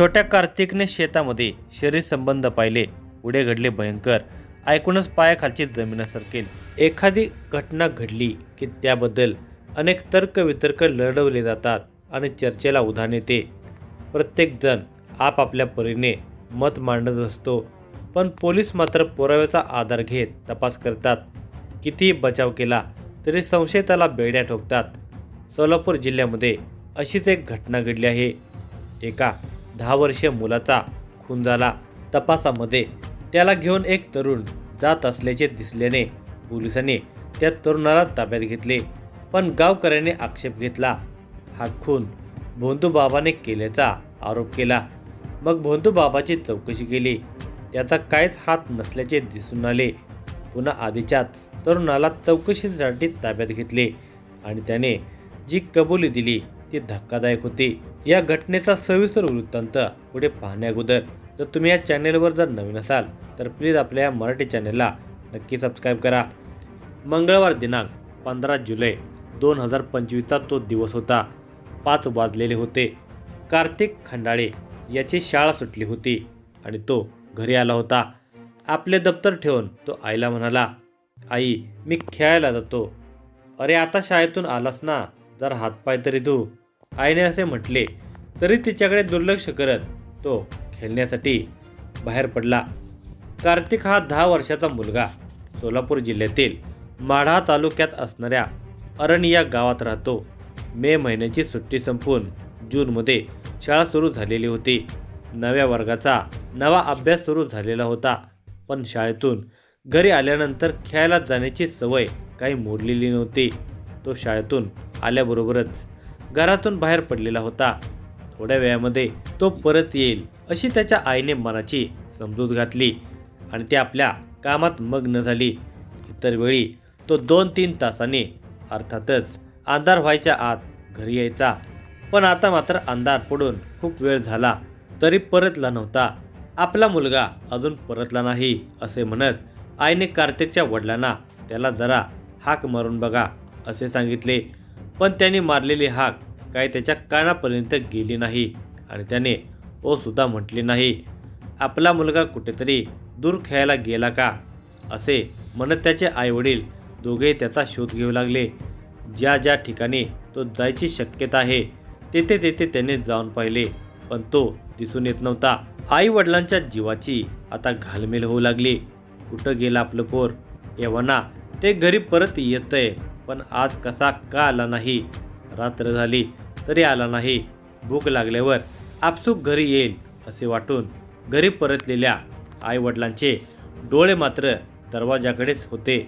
छोट्या कार्तिकने शेतामध्ये शरीर संबंध पाहिले. पुढे घडले भयंकर. ऐकूनच पायाखालची जमीन सरकेल. एखादी घटना घडली की त्याबद्दल अनेक तर्कवितर्क लढवले जातात आणि चर्चेला उधाण येते. प्रत्येकजण आपापल्या परीने मत मांडत असतो पण पोलीस मात्र पुराव्याचा आधार घेत तपास करतात. कितीही बचाव केला तरी संशयिताला बेड्या ठोकतात. सोलापूर जिल्ह्यामध्ये अशीच एक घटना घडली आहे. एका दहा वर्षीय मुलाचा खून झाला तपासामध्ये. त्याला घेऊन एक तरुण जात असल्याचे दिसल्याने पोलिसांनी त्या तरुणाला ताब्यात घेतले पण गावकऱ्यांनी आक्षेप घेतला. हा खून भोंदूबाबाने केल्याचा आरोप केला. मग भोंदूबाबाची चौकशी केली. त्याचा काहीच हात नसल्याचे दिसून आले. पुन्हा आधीच्याच तरुणाला चौकशीसाठी ताब्यात घेतले आणि त्याने जी कबुली दिली ती धक्कादायक होती. या घटनेचा सविस्तर वृत्तांत पुढे पाहण्याअगोदर जर तुम्ही या चॅनेलवर जर नवीन असाल तर प्लीज आपल्या या मराठी चॅनेलला नक्की सबस्क्राईब करा. मंगळवार दिनांक पंधरा जुलै दोन हजार पंचवीसचा तो दिवस होता. पाच वाजलेले होते. कार्तिक खंडाळे याची शाळा सुटली होती आणि तो घरी आला होता. आपले दप्तर ठेवून तो आईला म्हणाला आई मी खेळायला जातो. अरे आता शाळेतून आलास ना? जर हातपाय तरी धू. आईने असे म्हटले तरी तिच्याकडे दुर्लक्ष करत तो खेळण्यासाठी बाहेर पडला. कार्तिक हा दहा वर्षाचा मुलगा. सोलापूर जिल्ह्यातील माढा तालुक्यात असणाऱ्या अरण या गावात राहतो. मे महिन्याची सुट्टी संपून जूनमध्ये शाळा सुरू झालेली होती. नव्या वर्गाचा नवा अभ्यास सुरू झालेला होता. पण शाळेतून घरी आल्यानंतर खेळायला जाण्याची सवय काही मोडलेली नव्हती. तो शाळेतून आल्याबरोबरच घरातून बाहेर पडलेला होता. थोड्या वेळामध्ये तो परत येईल अशी त्याच्या आईने मनाची समजूत घातली आणि ती आपल्या कामात मग्न झाली. इतर वेळी तो दोन तीन तासांनी अर्थातच अंधार व्हायच्या आत घरी यायचा. पण आता मात्र अंधार पडून खूप वेळ झाला तरी परतला नव्हता. आपला मुलगा अजून परतला नाही असे म्हणत आईने कार्तिकच्या वडिलांना त्याला जरा हाक मारून बघा असे सांगितले. पण त्याने मारलेली हाक काही त्याच्या कानापर्यंत गेली नाही आणि त्याने ओ सुद्धा म्हटले नाही. आपला मुलगा कुठेतरी दूर खेळायला गेला का? असे म्हणत त्याचे आईवडील दोघे त्याचा शोध घेऊ लागले. ज्या ज्या ठिकाणी तो जायची शक्यता आहे तेथे तेथे त्याने जाऊन पाहिले. पण तो दिसून येत नव्हता. आई वडिलांच्या जीवाची आता घालमेल होऊ लागली. कुठं गेला आपलं पोर? एव्हाना ते घरी परत येतंय. पण आज कसा का आला नाही? रात्र झाली तरी आला नाही. भूक लागल्यावर आपसूक घरी येईल असे वाटून घरी परतलेल्या आईवडिलांचे डोळे मात्र दरवाजाकडेच होते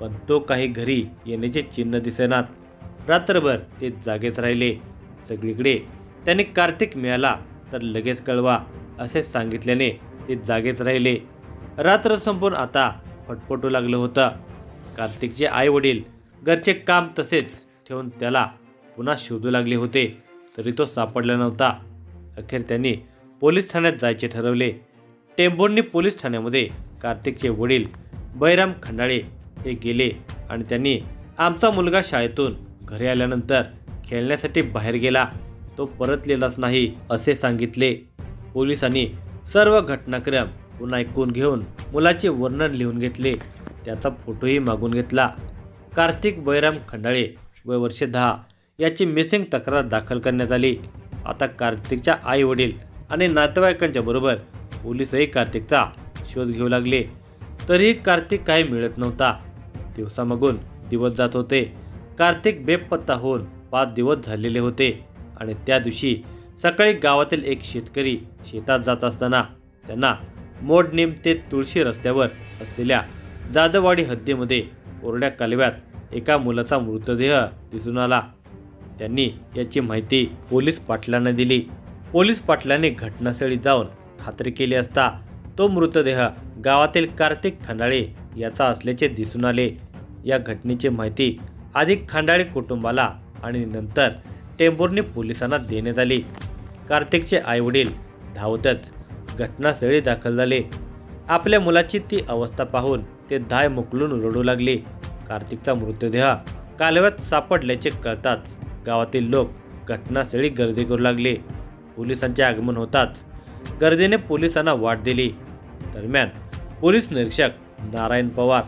पण तो काही घरी येण्याचे चिन्ह दिसेनात. रात्रभर ते जागेच राहिले. सगळीकडे त्याने कार्तिक मिळाला तर लगेच कळवा असे सांगितल्याने ते जागेच राहिले. रात्र संपून आता फटफटू लागलं होतं. कार्तिकचे आई वडील घरचे काम तसेच ठेवून त्याला पुन्हा शोधू लागले होते तरी तो सापडला नव्हता. अखेर त्यांनी पोलीस ठाण्यात जायचे ठरवले. टेंभुर्णी पोलीस ठाण्यामध्ये कार्तिकचे वडील बैराम खंडाळे हे गेले आणि त्यांनी आमचा मुलगा शाळेतून घरी आल्यानंतर खेळण्यासाठी बाहेर गेला. तो परतलेलाच नाही असे सांगितले. पोलिसांनी सर्व घटनाक्रम पुन्हा ऐकून घेऊन मुलाचे वर्णन लिहून घेतले. त्याचा फोटोही मागून घेतला. कार्तिक बैराम खंडाळे वय वर्षे दहा याची मिसिंग तक्रार दाखल करण्यात आली. आता कार्तिकच्या आई वडील आणि नातेवाईकांच्या बरोबर पोलीसही कार्तिकचा शोध घेऊ लागले. तरीही कार्तिक काही मिळत नव्हता. दिवसामागून दिवस जात होते. कार्तिक बेपत्ता होऊन पाच दिवस झालेले होते आणि त्या दिवशी सकाळी गावातील एक शेतकरी शेतात जात असताना त्यांना मोडनेम ते तुळशी रस्त्यावर असलेल्या जाधववाडी हद्दीमध्ये कोरड्या कालव्यात एका मुलाचा मृतदेह दिसून आला. त्यांनी याची माहिती पोलीस पाटलांना दिली. पोलीस पाटलांनी घटनास्थळी जाऊन खात्री केली असता तो मृतदेह गावातील कार्तिक खंडाळे याचा असल्याचे दिसून आले. या घटनेची माहिती आधी खांडाळे कुटुंबाला आणि नंतर टेंभुर्णी पोलिसांना देण्यात आली. कार्तिकचे आईवडील धावतच घटनास्थळी दाखल झाले. आपल्या मुलाची ती अवस्था पाहून ते धाय मुकलून रडू लागले. कार्तिकचा मृतदेह कालव्यात सापडल्याचे कळताच गावातील लोक घटनास्थळी गर्दी करू लागले. पोलिसांचे आगमन होताच गर्दीने पोलिसांना वाट दिली. दरम्यान पोलीस निरीक्षक नारायण पवार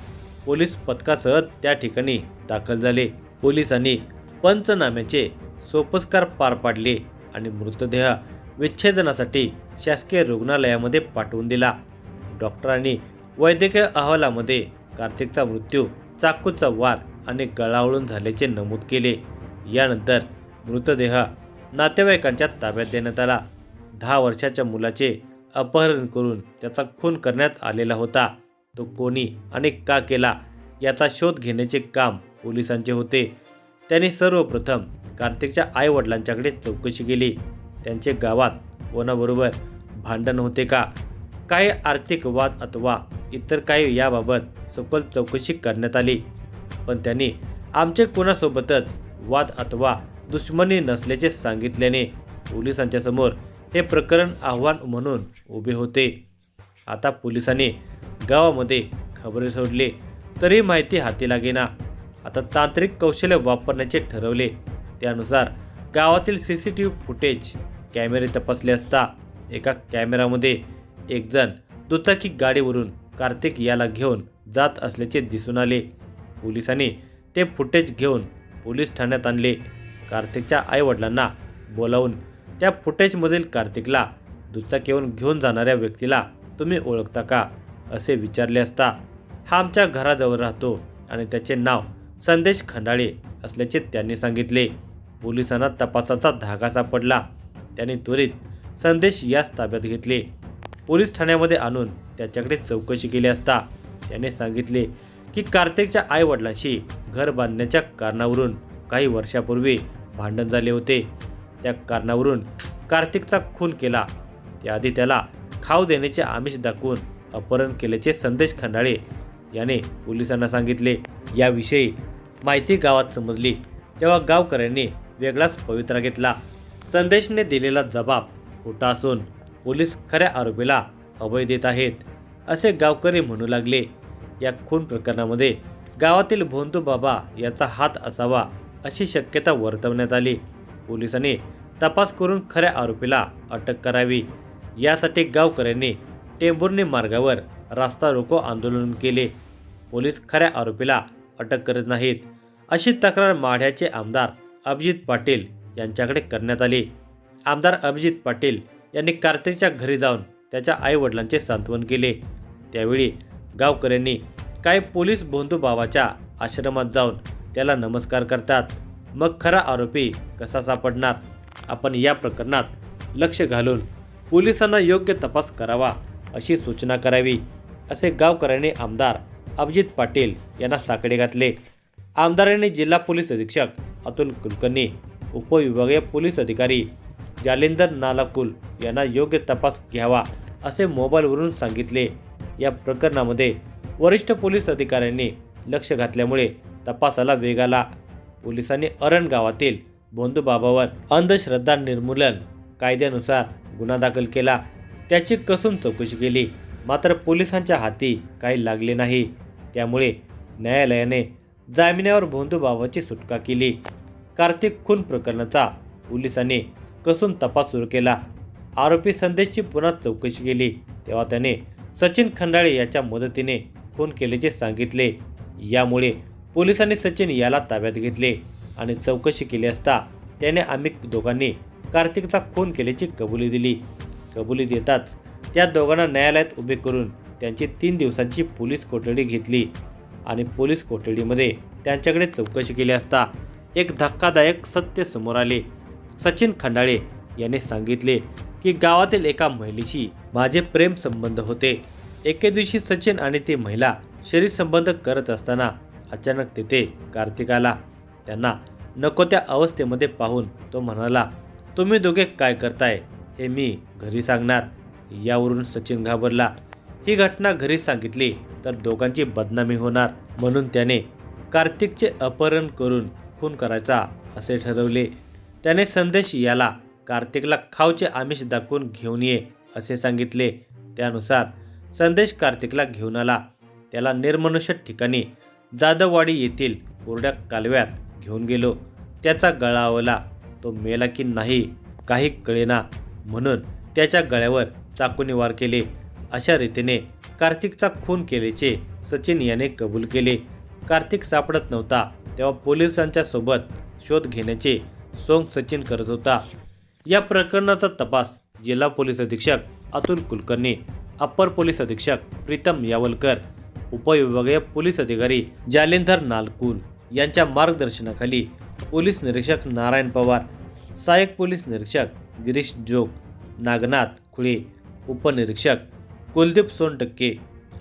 पोलीस पथकासह त्या ठिकाणी दाखल झाले. पोलिसांनी पंचनाम्याचे सोपस्कार पार पाडले आणि मृतदेह विच्छेदनासाठी शासकीय रुग्णालयामध्ये पाठवून दिला. डॉक्टरांनी वैद्यकीय अहवालामध्ये कार्तिकचा मृत्यू चाकूचा वार आणि गळावळून झाल्याचे नमूद केले. यानंतर मृतदेह नातेवाईकांच्या ताब्यात देण्यात आला. दहा वर्षाच्या मुलाचे अपहरण करून त्याचा खून करण्यात आलेला होता. तो कोणी आणि का केला याचा शोध घेण्याचे काम पोलिसांचे होते. त्यांनी सर्वप्रथम कार्तिकच्या आईवडिलांच्याकडे चौकशी केली. त्यांचे गावात कोणाबरोबर भांडण होते का? काही आर्थिक वाद अथवा इतर काही याबाबत सखोल चौकशी करण्यात आली. पण त्यांनी आमचे कोणासोबतच वाद अथवा दुश्मनी नसल्याचे सांगितल्याने पोलिसांच्या समोर हे प्रकरण आव्हान म्हणून उभे होते. आता पोलिसांनी गावामध्ये खबरे सोडले तरी माहिती हाती लागेना. आता तांत्रिक कौशल्य वापरण्याचे ठरवले. त्यानुसार गावातील C C T V footage कॅमेरे तपासले असता एका कॅमेरामध्ये एकजण दुचाकी गाडीवरून कार्तिक याला घेऊन जात असल्याचे दिसून आले. पोलिसांनी ते फुटेज घेऊन पोलीस ठाण्यात आणले. कार्तिकच्या आईवडिलांना बोलावून त्या फुटेजमधील कार्तिकला दुचाकीवरून घेऊन जाणाऱ्या व्यक्तीला तुम्ही ओळखता का? असे विचारले असता हा आमच्या घराजवळ राहतो आणि त्याचे नाव संदेश खंडाळे असल्याचे त्यांनी सांगितले. पोलिसांना तपासाचा धागा सापडला. त्यांनी त्वरित संदेश याच ताब्यात घेतले. पोलीस ठाण्यामध्ये आणून त्याच्याकडे चौकशी केली असता त्याने सांगितले की कार्तिकच्या आई वडिलांशी घर बांधण्याच्या कारणावरून काही वर्षापूर्वी भांडण झाले होते. त्या कारणावरून कार्तिकचा खून केला. त्याआधी त्याला खाऊ देण्याचे आमिष दाखवून अपहरण केल्याचे संदेश खंडाळे याने पोलिसांना सांगितले. याविषयी माहिती गावात समजली. तेव्हा गावकऱ्यांनी वेगळाच पवित्रा घेतला. संदेशने दिलेला जबाब खोटा असून पोलीस खऱ्या आरोपीला अभय देत आहेत असे गावकरी म्हणू लागले. या खून प्रकरणामध्ये गावातील भोंदू बाबा याचा हात असावा अशी शक्यता वर्तवण्यात आली. पोलिसांनी तपास करून खऱ्या आरोपीला अटक करावी. यासाठी गावकऱ्यांनी टेंभुर्णी मार्गावर रास्ता रोको आंदोलन केले. पोलीस खऱ्या आरोपीला अटक करत नाहीत अशी तक्रार माढ्याचे आमदार अभिजित पाटील यांच्याकडे करण्यात आली. आमदार अभिजित पाटील यांनी कार्तिकच्या घरी जाऊन त्याच्या आईवडिलांचे सांत्वन केले. त्यावेळी गावकऱ्यांनी काही पोलीस बंधूभावाच्या आश्रमात जाऊन त्याला नमस्कार करतात. मग खरा आरोपी कसा सापडणार? आपण या प्रकरणात लक्ष घालून पोलिसांना योग्य तपास करावा अशी सूचना करावी असे गावकऱ्यांनी आमदार अभिजित पाटील यांना साकडे घातले. आमदारांनी जिल्हा पोलीस अधीक्षक अतुल कुलकर्णी उपविभागीय पोलीस अधिकारी जालिंदर नालाकुल यांना योग्य तपास घ्यावा असे मोबाईलवरून सांगितले. या प्रकरणामध्ये वरिष्ठ पोलीस अधिकाऱ्यांनी लक्ष घातल्यामुळे तपासाला वेग आला. पोलिसांनी अरण गावातील बोंधूबाबावर अंधश्रद्धा निर्मूलन कायद्यानुसार गुन्हा दाखल केला. त्याची कसून चौकशी केली? मात्र पोलिसांच्या हाती काही लागले नाही. त्यामुळे न्यायालयाने जामिनावर भोंदूबाबाची सुटका केली. कार्तिक खून प्रकरणाचा पोलिसांनी कसून तपास सुरू केला. आरोपी संदेशची पुन्हा चौकशी केली. तेव्हा त्याने सचिन खंडाळे याच्या मदतीने खून केल्याचे सांगितले. यामुळे पोलिसांनी सचिन याला ताब्यात घेतले आणि चौकशी केली असता त्याने आम्ही दोघांनी कार्तिकचा खून केल्याची कबुली दिली. कबुली देताच त्या दोघांना न्यायालयात उभे करून त्यांची तीन दिवसांची पोलीस कोठडी घेतली आणि पोलीस कोठडीमध्ये त्यांच्याकडे चौकशी केली असता एक धक्कादायक सत्य समोर आले. सचिन खंडाळे याने सांगितले की गावातील एका महिलेशी माझे प्रेम संबंध होते. एके दिवशी सचिन आणि ती महिला शरीर संबंध करत असताना अचानक तिथे कार्तिकाला त्यांना नको त्या अवस्थेमध्ये पाहून तो म्हणाला तुम्ही दोघे काय करताय हे मी घरी सांगणार. यावरून सचिन घाबरला. ही घटना घरी सांगितली तर दोघांची बदनामी होणार म्हणून त्याने कार्तिकचे अपहरण करून खून करायचा असे ठरवले. त्याने संदेश याला कार्तिकला खावचे आमिष दाखवून घेऊन ये असे सांगितले. त्यानुसार संदेश कार्तिकला घेऊन आला. त्याला निर्मनुष्य ठिकाणी जाधववाडी येथील कोरड्या कालव्यात घेऊन गेलो. त्याचा गळा आवला तो मेला की नाही काही कळेना म्हणून त्याच्या गळ्यावर चाकूने वार केले. अशा रीतीने कार्तिकचा खून केल्याचे सचिन याने कबूल केले. कार्तिक सापडत नव्हता तेव्हा पोलिसांच्या सोबत शोध घेण्याचे सोंग सचिन करत होता. या प्रकरणाचा तपास जिल्हा पोलीस अधीक्षक अतुल कुलकर्णी अप्पर पोलीस अधीक्षक प्रीतम यावलकर उपविभागीय पोलीस अधिकारी जालेंधर नालकुल यांच्या मार्गदर्शनाखाली पोलीस निरीक्षक नारायण पवार सहाय्यक पोलीस निरीक्षक गिरीश जोग नागनाथ खुळे उपनिरीक्षक कुलदीप सोनटक्के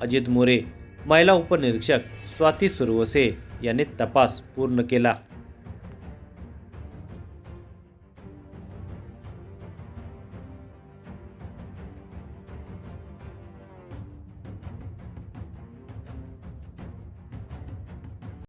अजित मोरे महिला उपनिरीक्षक स्वाती सुरवसे यांनी तपास पूर्ण केला.